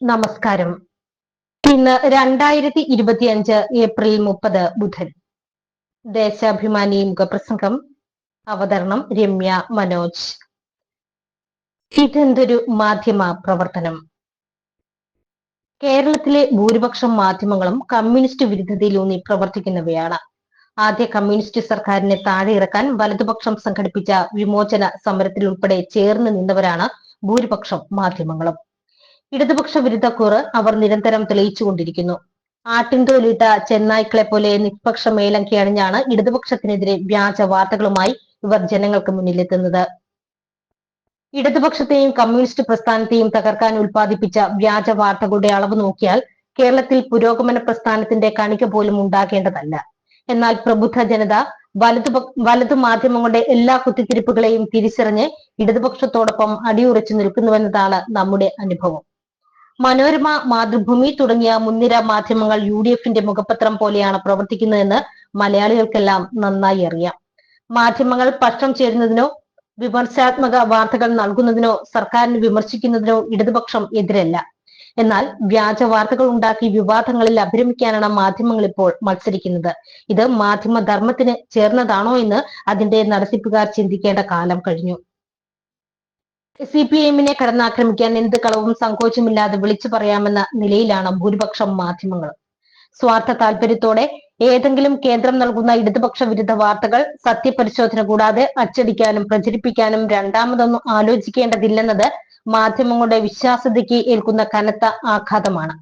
നമസ്കാരം. ഇന്ന് രണ്ടായിരത്തി ഇരുപത്തിയഞ്ച് ഏപ്രിൽ മുപ്പത് ബുധൻ. ദേശാഭിമാനി മുഖപ്രസംഗം. അവതരണം രമ്യ മനോജ്. ഇതെന്തൊരു മാധ്യമ പ്രവർത്തനം? കേരളത്തിലെ ഭൂരിപക്ഷം മാധ്യമങ്ങളും കമ്മ്യൂണിസ്റ്റ് വിരുദ്ധതയിലൂന്നി പ്രവർത്തിക്കുന്നവയാണ്. ആദ്യ കമ്മ്യൂണിസ്റ്റ് സർക്കാരിനെ താഴെ ഇറക്കാൻ വലതുപക്ഷം സംഘടിപ്പിച്ച വിമോചന സമരത്തിൽ ഉൾപ്പെടെ ചേർന്ന് നിന്നവരാണ് ഭൂരിപക്ഷം മാധ്യമങ്ങളും. ഇടതുപക്ഷ വിരുദ്ധക്കൂറ് അവർ നിരന്തരം തെളിയിച്ചുകൊണ്ടിരിക്കുന്നു. ആട്ടിൻതോലിട്ട ചെന്നായ്ക്കളെ പോലെ നിഷ്പക്ഷ മേലങ്കി അണിഞ്ഞാണ് ഇടതുപക്ഷത്തിനെതിരെ വ്യാജ വാർത്തകളുമായി ഇവർ ജനങ്ങൾക്ക് മുന്നിലെത്തുന്നത്. ഇടതുപക്ഷത്തെയും കമ്മ്യൂണിസ്റ്റ് പ്രസ്ഥാനത്തെയും തകർക്കാൻ ഉൽപ്പാദിപ്പിച്ച വ്യാജ വാർത്തകളുടെ അളവ് നോക്കിയാൽ കേരളത്തിൽ പുരോഗമന പ്രസ്ഥാനത്തിന്റെ കണിക പോലും ഉണ്ടാകേണ്ടതല്ല. എന്നാൽ പ്രബുദ്ധ ജനത വലതു വലതു മാധ്യമങ്ങളുടെ എല്ലാ കുത്തിത്തിരിപ്പുകളെയും തിരിച്ചറിഞ്ഞ് ഇടതുപക്ഷത്തോടൊപ്പം അടിയുറച്ചു നിൽക്കുന്നുവെന്നതാണ് നമ്മുടെ അനുഭവം. മനോരമ മാതൃഭൂമി തുടങ്ങിയ മുൻനിര മാധ്യമങ്ങൾ യു ഡി എഫിന്റെ മുഖപത്രം പോലെയാണ് പ്രവർത്തിക്കുന്നതെന്ന് മലയാളികൾക്കെല്ലാം നന്നായി അറിയാം. മാധ്യമങ്ങൾ പക്ഷം ചേരുന്നതിനോ വിമർശാത്മക വാർത്തകൾ നൽകുന്നതിനോ സർക്കാരിനെ വിമർശിക്കുന്നതിനോ ഇടതുപക്ഷം എതിരല്ല. എന്നാൽ വ്യാജ വാർത്തകൾ ഉണ്ടാക്കി വിവാദങ്ങളിൽ അഭിരമിക്കാനാണ് മാധ്യമങ്ങൾ ഇപ്പോൾ മത്സരിക്കുന്നത്. ഇത് മാധ്യമ ധർമ്മത്തിന് ചേർന്നതാണോ എന്ന് അതിന്റെ നടത്തിപ്പുകാർ ചിന്തിക്കേണ്ട കാലം കഴിഞ്ഞു. സി പി എമ്മിനെ കടന്നാക്രമിക്കാൻ എന്ത് കളവും സങ്കോചമില്ലാതെ വിളിച്ചു പറയാമെന്ന നിലയിലാണ് ഭൂരിപക്ഷം മാധ്യമങ്ങൾ സ്വാർത്ഥ താല്പര്യത്തോടെ ഏതെങ്കിലും കേന്ദ്രം നൽകുന്ന ഇടതുപക്ഷ വിരുദ്ധ വാർത്തകൾ സത്യപരിശോധന കൂടാതെ അച്ചടിക്കാനും പ്രചരിപ്പിക്കാനും രണ്ടാമതൊന്നും ആലോചിക്കേണ്ടതില്ലെന്നത് മാധ്യമങ്ങളുടെ വിശ്വാസ്യതയ്ക്ക് ഏൽക്കുന്ന കനത്ത ആഘാതമാണ്.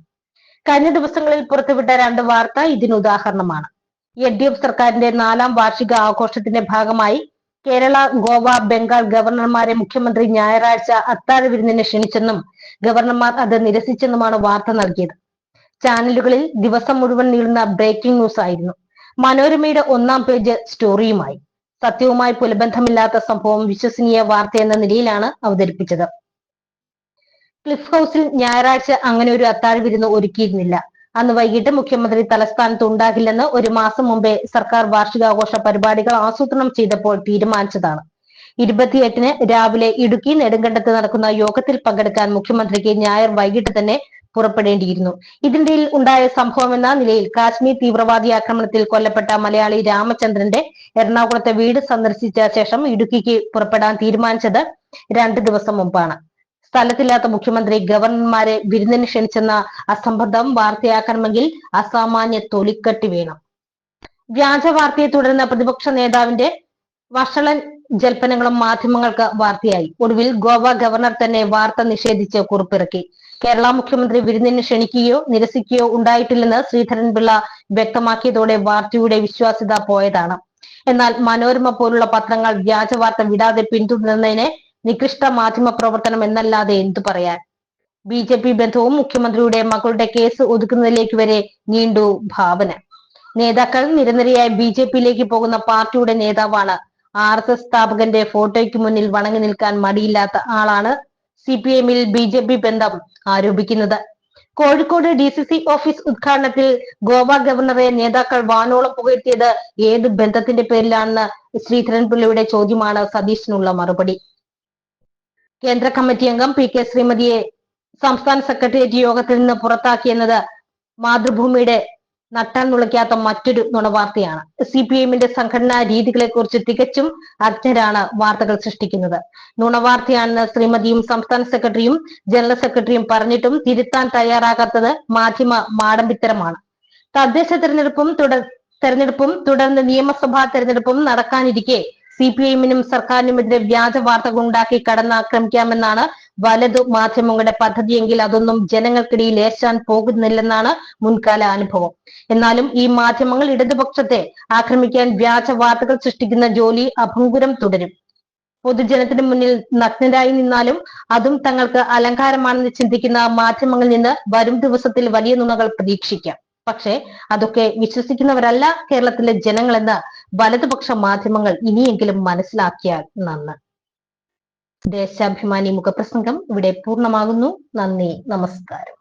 കഴിഞ്ഞ ദിവസങ്ങളിൽ പുറത്തുവിട്ട രണ്ട് വാർത്ത ഇതിനുദാഹരണമാണ്. എൽ ഡി എഫ് സർക്കാരിന്റെ നാലാം വാർഷിക ആഘോഷത്തിന്റെ ഭാഗമായി കേരള ഗോവ ബംഗാൾ ഗവർണർമാരെ മുഖ്യമന്ത്രി ഞായറാഴ്ച അത്താഴ വിരുന്നിന് ക്ഷണിച്ചെന്നും ഗവർണർമാർ അത് നിരസിച്ചെന്നുമാണ് വാർത്ത നൽകിയത്. ചാനലുകളിൽ ദിവസം മുഴുവൻ നീളുന്ന ബ്രേക്കിംഗ് ന്യൂസ് ആയിരുന്നു. മനോരമയുടെ ഒന്നാം പേജ് സ്റ്റോറിയുമായി സത്യവുമായി പുലബന്ധമില്ലാത്ത സംഭവം വിശ്വസനീയ വാർത്ത എന്ന നിലയിലാണ് അവതരിപ്പിച്ചത്. ക്ലിഫ് ഹൗസിൽ ഞായറാഴ്ച അങ്ങനെ ഒരു അത്താഴ വിരുന്ന് ഒരുക്കിയിരുന്നില്ല. അന്ന് വൈകിട്ട് മുഖ്യമന്ത്രി തലസ്ഥാനത്ത് ഉണ്ടാകില്ലെന്ന് ഒരു മാസം മുമ്പേ സർക്കാർ വാർഷികാഘോഷ പരിപാടികൾ ആസൂത്രണം ചെയ്തപ്പോൾ തീരുമാനിച്ചതാണ്. ഇരുപത്തിയെട്ടിന് രാവിലെ ഇടുക്കി നെടുങ്കണ്ടത്ത് നടക്കുന്ന യോഗത്തിൽ പങ്കെടുക്കാൻ മുഖ്യമന്ത്രിക്ക് ഞായർ വൈകിട്ട് തന്നെ പുറപ്പെടേണ്ടിയിരുന്നു. ഇതിനിടയിൽ ഉണ്ടായ സംഭവം എന്ന നിലയിൽ കാശ്മീർ തീവ്രവാദി ആക്രമണത്തിൽ കൊല്ലപ്പെട്ട മലയാളി രാമചന്ദ്രന്റെ എറണാകുളത്തെ വീട് സന്ദർശിച്ച ശേഷം ഇടുക്കിക്ക് പുറപ്പെടാൻ തീരുമാനിച്ചത് രണ്ട് ദിവസം മുമ്പാണ്. സ്ഥലത്തില്ലാത്ത മുഖ്യമന്ത്രി ഗവർണർമാരെ വിരുന്നിന് ക്ഷണിച്ചെന്ന അസംബന്ധം വാർത്തയാക്കണമെങ്കിൽ അസാമാന്യ തൊലിക്കട്ടി വേണം. വ്യാജ വാർത്തയെ തുടർന്ന് പ്രതിപക്ഷ നേതാവിന്റെ വഷളൻ ജൽപ്പനങ്ങളും മാധ്യമങ്ങൾക്ക് വാർത്തയായി. ഒടുവിൽ ഗോവ ഗവർണർ തന്നെ വാർത്ത നിഷേധിച്ച് കുറിപ്പിറക്കി. കേരള മുഖ്യമന്ത്രി വിരുന്നിന് ക്ഷണിക്കുകയോ നിരസിക്കുകയോ ഉണ്ടായിട്ടില്ലെന്ന് ശ്രീധരൻപിള്ള വ്യക്തമാക്കിയതോടെ വാർത്തയുടെ വിശ്വാസ്യത പോയതാണ്. എന്നാൽ മനോരമ പോലുള്ള പത്രങ്ങൾ വ്യാജ വാർത്ത വിടാതെ പിന്തുടരുന്നതിനെ നികൃഷ്ട മാധ്യമ പ്രവർത്തനം എന്നല്ലാതെ എന്തു പറയാൻ? ബി ജെ പി ബന്ധവും മുഖ്യമന്ത്രിയുടെ മകളുടെ കേസ് ഒതുക്കുന്നതിലേക്ക് വരെ നീണ്ടു ഭാവന. നേതാക്കൾ നിരനിരയായി ബി ജെ പിയിലേക്ക് പോകുന്ന പാർട്ടിയുടെ നേതാവാണ്. ആർ എസ് എസ് സ്ഥാപകന്റെ ഫോട്ടോയ്ക്ക് മുന്നിൽ വണങ്ങി നിൽക്കാൻ മടിയില്ലാത്ത ആളാണ് സി പി എമ്മിൽ ബി ജെ പി ബന്ധം ആരോപിക്കുന്നത്. Kozhikode D C C office ഉദ്ഘാടനത്തിൽ Goa ഗവർണറെ നേതാക്കൾ വാനോളം പുകഴ്ത്തിയത് ഏത് ബന്ധത്തിന്റെ പേരിലാണെന്ന് ശ്രീധരൻപിള്ളയുടെ ചോദ്യമാണ് സതീശനുള്ള മറുപടി. കേന്ദ്ര കമ്മിറ്റി അംഗം പി കെ ശ്രീമതിയെ സംസ്ഥാന സെക്രട്ടേറിയറ്റ് യോഗത്തിൽ നിന്ന് പുറത്താക്കിയെന്നത് മാതൃഭൂമിയുടെ നട്ടാൻ നുളയ്ക്കാത്ത മറ്റൊരു നുണവാർത്തയാണ്. സി പി എമ്മിന്റെ സംഘടനാ രീതികളെ കുറിച്ച് തികച്ചും അജ്ഞരാണ് വാർത്തകൾ സൃഷ്ടിക്കുന്നത്. നുണവാർത്തയാണെന്ന് ശ്രീമതിയും സംസ്ഥാന സെക്രട്ടറിയും ജനറൽ സെക്രട്ടറിയും പറഞ്ഞിട്ടും തിരുത്താൻ തയ്യാറാകാത്തത് മാധ്യമ മാടമ്പിത്തരമാണ്. തദ്ദേശ തെരഞ്ഞെടുപ്പും തുടർ തെരഞ്ഞെടുപ്പും തുടർന്ന് നിയമസഭാ തെരഞ്ഞെടുപ്പും നടക്കാനിരിക്കെ സി പി ഐഎമ്മിനും സർക്കാരിനുമെതിരെ വ്യാജ വാർത്തകൾ ഉണ്ടാക്കി കടന്നാക്രമിക്കാമെന്നാണ് വലതു മാധ്യമങ്ങളുടെ പദ്ധതിയെങ്കിൽ അതൊന്നും ജനങ്ങൾക്കിടയിൽ ഏശാൻ പോകുന്നില്ലെന്നാണ് മുൻകാല അനുഭവം. എന്നാലും ഈ മാധ്യമങ്ങൾ ഇടതുപക്ഷത്തെ ആക്രമിക്കാൻ വ്യാജ വാർത്തകൾ സൃഷ്ടിക്കുന്ന ജോലി അഭംഗുരം തുടരും. പൊതുജനത്തിന് മുന്നിൽ നഗ്നരായി നിന്നാലും അതും തങ്ങൾക്ക് അലങ്കാരമാണെന്ന് ചിന്തിക്കുന്ന മാധ്യമങ്ങളിൽ നിന്ന് വരും ദിവസത്തിൽ വലിയ നുണകൾ പ്രതീക്ഷിക്കാം. പക്ഷേ അതൊക്കെ വിശ്വസിക്കുന്നവരല്ല കേരളത്തിലെ ജനങ്ങളെന്ന് വലതുപക്ഷ മാധ്യമങ്ങൾ ഇനിയെങ്കിലും മനസ്സിലാക്കിയാൽ നന്ന്. ദേശാഭിമാനി മുഖപ്രസംഗം ഇവിടെ പൂർണമാകുന്നു. നന്ദി നമസ്കാരം.